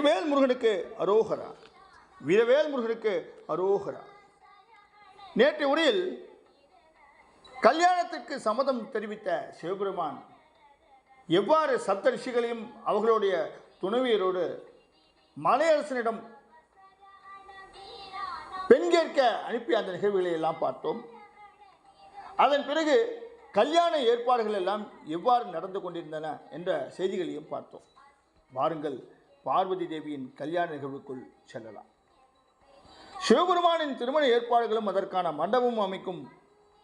வெற்றிவேல் முருகனுக்கு அரோகரா. வீரவேல் முருகனுக்கு அரோகரா. நேற்று உரையில் கல்யாணத்திற்கு சம்மதம் தெரிவித்த சிவபெருமான் எவ்வாறு சப்த ரிஷிகளையும் அவர்களுடைய துணைவியரோடு மலையரசனிடம் பெண் கேட்க அனுப்பிய அந்த நிகழ்வுகளை எல்லாம் பார்த்தோம். அதன் பிறகு கல்யாண ஏற்பாடுகள் எல்லாம் எவ்வாறு நடந்து கொண்டிருந்தன என்ற செய்திகளையும் பார்த்தோம். வாருங்கள் பார்வதி தேவியின் கல்யாண நிகழ்வுக்குள் செல்லலாம். சிவபெருமானின் திருமண ஏற்பாடுகளும் அதற்கான மண்டபமும் அமைக்கும்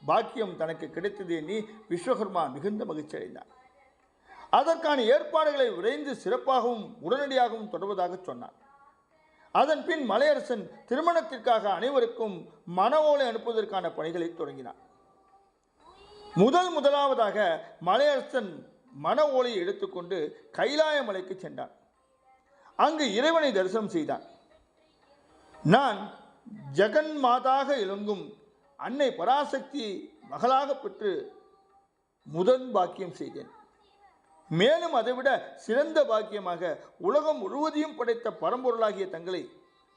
பாக்கியம் தனக்கு கிடைத்தது எண்ணி விஸ்வகர்மா மிகுந்த மகிழ்ச்சி அடைந்தார் அதற்கான ஏற்பாடுகளை விரைந்து சிறப்பாகவும் உடனடியாகவும் தொடர்வதாக சொன்னார். அதன் பின் மலையரசன் திருமணத்திற்காக அனைவருக்கும் மன ஓலை அனுப்புவதற்கான பணிகளை தொடங்கினார். முதல் முதலாவதாக மலையரசன் மன ஓலையை எடுத்துக்கொண்டு கைலாய மலைக்கு சென்றான். அங்கு இறைவனை தரிசனம் செய்தான். நான் ஜெகன் மாதாக இலங்கும் அன்னை பராசக்தி மகளாக பெற்று முதன் பாக்கியம் செய்தேன். மேலும் அதைவிட சிறந்த பாக்கியமாக உலகம் முழுவதையும் படைத்த பரம்பொருளாகிய தங்களை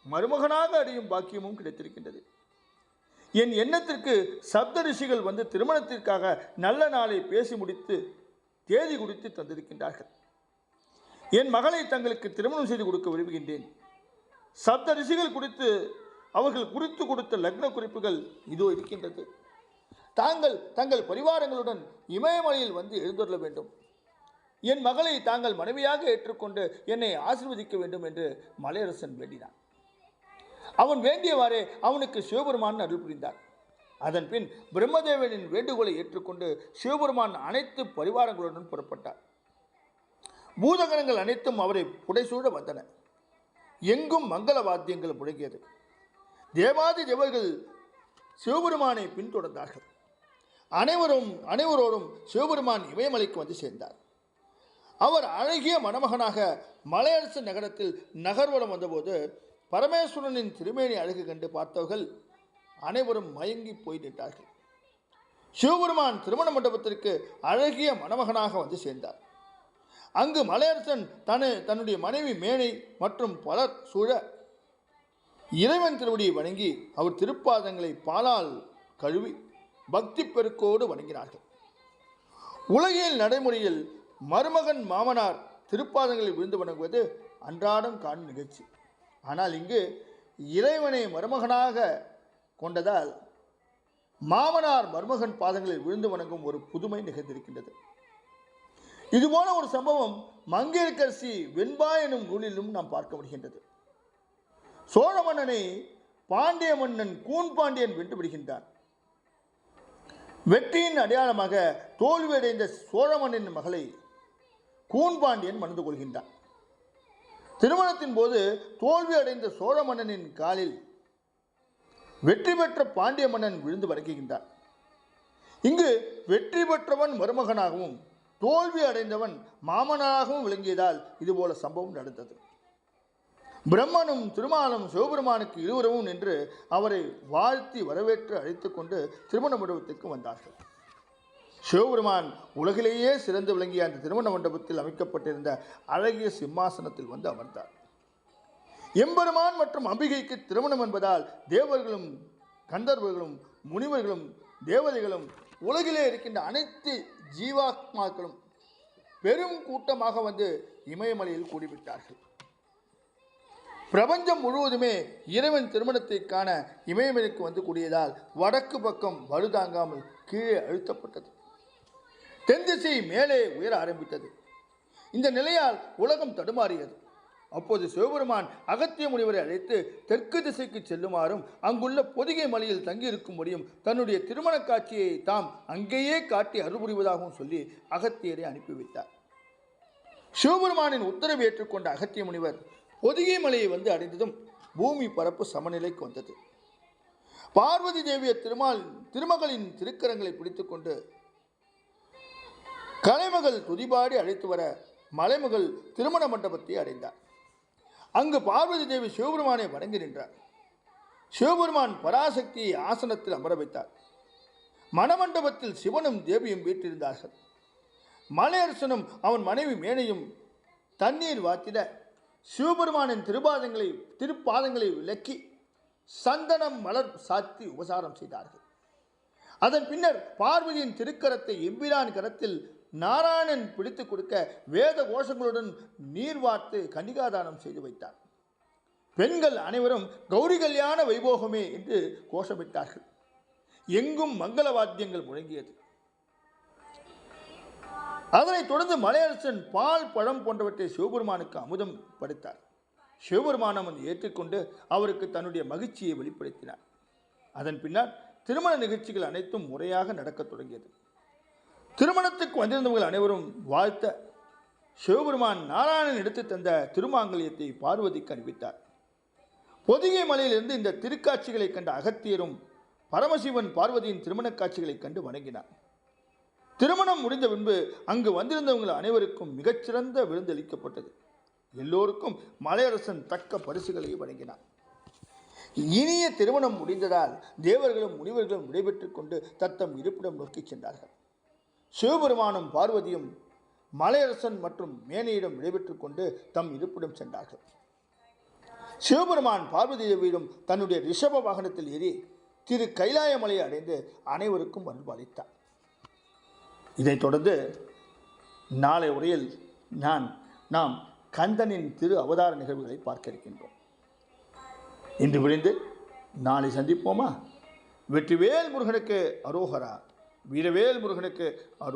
மருமகனாக அடையும் பாக்கியமும் கிடைத்திருக்கின்றது. என் எண்ணத்திற்கு சப்த ரிஷிகள் வந்து திருமணத்திற்காக நல்ல நாளை பேசி முடித்து தேதி குறித்து தந்திருக்கின்றார்கள். என் மகளை தங்களுக்கு திருமணம் செய்து கொடுக்க விரும்புகின்றேன். சப்த ரிஷிகள் குறித்து அவர்கள் குறித்து கொடுத்த லக்ன குறிப்புகள் இதோ இருக்கின்றது. தாங்கள் தங்கள் பரிவாரங்களுடன் இமயமலையில் வந்து எழுந்துள்ள வேண்டும். என் மகளை தாங்கள் மனைவியாக ஏற்றுக்கொண்டு என்னை ஆசிர்வதிக்க வேண்டும் என்று மலையரசன் வேண்டினான். அவன் வேண்டியவாறே அவனுக்கு சிவபெருமான் அருள் புரிந்தார். அதன் பின் பிரம்மதேவனின் வேண்டுகோளை ஏற்றுக்கொண்டு சிவபெருமான் அனைத்து பரிவாரங்களுடன் புறப்பட்டார். பூதகணங்கள் அனைத்தும் அவரை புடைசூழ வந்தன. எங்கும் மங்கள வாத்தியங்கள் முழங்கியது. தேவாதி தேவர்கள் சிவபெருமானை பின்தொடர்ந்தார்கள். அனைவரும் அனைவரோடும் சிவபெருமான் இமயமலைக்கு வந்து சேர்ந்தார். அவர் அழகிய மணமகனாக மலையரசு நகரத்தில் நகர்வலம் வந்தபோது பரமேஸ்வரனின் திருமேனி அழகு கண்டு பார்த்தவர்கள் அனைவரும் மயங்கி போய் நின்றார்கள். சிவபெருமான் திருமண மண்டபத்திற்கு அழகிய மணமகனாக வந்து சேர்ந்தார். அங்கு மலையரசன் தன தன்னுடைய மனைவி மேனை மற்றும் பலர் சூழ இறைவன் திருவடியை வணங்கி அவர் திருப்பாதங்களை பாலால் கழுவி பக்தி பெருக்கோடு வணங்கினார்கள். உலகியல் நடைமுறையில் மருமகன் மாமனார் திருப்பாதங்களில் விழுந்து வணங்குவது அன்றாடம் காணும் நிகழ்ச்சி. ஆனால் இங்கு இறைவனை மருமகனாக கொண்டதால் மாமனார் மருமகன் பாதங்களில் விழுந்து வணங்கும் ஒரு புதுமை நிகழ்ந்திருக்கின்றது. இதுபோல ஒரு சம்பவம் மங்கையர்கரசி வெண்பா எனும் நூலிலும் நாம் பார்க்க முடிகின்றது சோழ மன்னனை பாண்டிய மன்னன் கூன் பாண்டியன் வென்று விடுகின்றான். வெற்றியின் அடையாளமாக தோல்வியடைந்த சோழ மன்னனின் மகளை கூன் பாண்டியன் மணந்து கொள்கின்றான். திருமணத்தின் போது தோல்வி அடைந்த சோழ மன்னனின் காலில் வெற்றி பெற்ற பாண்டிய மன்னன் விழுந்து வணங்குகின்றார் இங்கு வெற்றி பெற்றவன் மருமகனாகவும் தோல்வி அடைந்தவன் மாமனாகவும் விளங்கியதால் இதுபோல சம்பவம் நடந்தது. பிரம்மனும் திருமாலும் சிவபெருமானுக்கு இருவரும் நின்று அவரை வாழ்த்தி வரவேற்று அழைத்து கொண்டு திருமண மண்டபத்திற்கு வந்தார்கள். சிவபெருமான் உலகிலேயே சிறந்து விளங்கிய அந்த திருமண மண்டபத்தில் அமைக்கப்பட்டிருந்த அழகிய சிம்மாசனத்தில் வந்து அமர்ந்தார். எம்பெருமான் மற்றும் அம்பிகைக்கு திருமணம் என்பதால் தேவர்களும் கந்தர்வர்களும் முனிவர்களும் தேவதைகளும் உலகிலே இருக்கின்ற அனைத்து ஜீவாத்மாக்களும் பெரும் கூட்டமாக வந்து இமயமலையில் கூடிவிட்டார்கள். பிரபஞ்சம் முழுவதுமே இறைவன் திருமணத்தை காண இமயமலைக்கு வந்து கூடியதால் வடக்கு பக்கம் வலுதாங்காமல் கீழே அழுத்தப்பட்டது. தென் திசை மேலே உயர ஆரம்பித்தது. இந்த நிலையால் உலகம் தடுமாறியது. அப்போது சிவபெருமான் அகத்திய முனிவரை அழைத்து தெற்கு திசைக்கு செல்லுமாறும் அங்குள்ள பொதிகை மலையில் தங்கியிருக்கும்படியும் தன்னுடைய திருமண காட்சியை தாம் அங்கேயே காட்டி அருள்புரிவதாகவும் சொல்லி அகத்தியரை அனுப்பிவிட்டார் சிவபெருமானின் உத்தரவை ஏற்றுக்கொண்ட அகத்திய முனிவர் பொதிகை மலையை வந்து அடைந்ததும் பூமி பரப்பு சமநிலைக்கு வந்தது. பார்வதி தேவிய திருமால் திருமகளின் திருக்கரங்களை பிடித்துக்கொண்டு கலைமகள் துதிபாடி அழைத்து வர மலைமகள் திருமண மண்டபத்தை அடைந்தார். அங்கு பார்வதி தேவி சிவபெருமானை வணங்கி நின்றார். சிவபெருமான் பராசக்தியை ஆசனத்தில் அமர வைத்தார். மணமண்டபத்தில் சிவனும் தேவியும் வீட்டிருந்தார்கள் மலையரசனும் அவன் மனைவி மேனையும் தண்ணீர் வாத்திட சிவபெருமானின் திருபாதங்களை திருப்பாதங்களை விலக்கி சந்தனம் மலர் சாத்தி உபசாரம் செய்தார்கள். அதன் பின்னர் பார்வதியின் திருக்கரத்தை எம்பிரான் கரத்தில் நாராயணன் பிடித்து கொடுக்க வேத கோஷங்களுடன் நீர் வார்த்து கன்னிகாதானம் செய்து வைத்தார். பெண்கள் அனைவரும் கௌரி கல்யாண வைபோகமே என்று கோஷமிட்டார்கள். எங்கும் மங்கள வாத்தியங்கள் முழங்கியது. அதனைத் தொடர்ந்து மலையரசன் பால் பழம் போன்றவற்றை சிவபெருமானுக்கு அமுதம் படைத்தார். சிவபெருமானம் அதை ஏற்றுக்கொண்டு அவருக்கு தன்னுடைய மகிழ்ச்சியை வெளிப்படுத்தினார். அதன் பின்னர் திருமண நிகழ்ச்சிகள் அனைத்தும் முறையாக நடக்கத் தொடங்கியது. திருமணத்துக்கு வந்திருந்தவர்கள் அனைவரும் வாழ்த்த சிவபெருமான் நாராயணன் எடுத்து தந்த திருமாங்கல்யத்தை பார்வதிக்கு அறிவித்தார் பொதிகை மலையிலிருந்து இந்த திருக்காட்சிகளை கண்ட அகத்தியரும் பரமசிவன் பார்வதியின் திருமணக் காட்சிகளைக் கண்டு வணங்கினார். திருமணம் முடிந்த பின்பு அங்கு வந்திருந்தவங்கள் அனைவருக்கும் மிகச்சிறந்த விருந்தளிக்கப்பட்டது. எல்லோருக்கும் மலையரசன் தக்க பரிசுகளை வழங்கினார். இனிய திருமணம் முடிந்ததால் தேவர்களும் முனிவர்களும் விடைபெற்றுக் கொண்டு தத்தம் இருப்பிடம் நோக்கிச் சென்றார்கள். சிவபெருமானும் பார்வதியும் மலையரசன் மற்றும் மேனையிடம் விடைபெற்றுக் கொண்டு தம் இருப்பிடம் சென்றார்கள். சிவபெருமான் பார்வதி தேவியிடம் தன்னுடைய ரிஷப வாகனத்தில் ஏறி திரு கைலாயமலையை அடைந்து அனைவருக்கும் அன்பளித்தார் இதைத் தொடர்ந்து நாளை உரையில் நான் நாம் கந்தனின் திரு அவதார நிகழ்வுகளை பார்க்க இருக்கின்றோம். இன்று விழுந்து நாளை சந்திப்போமா? வெற்றிவேல் முருகனுக்கு அரோகரா. வீரவேல் முருகனுக்கு அரு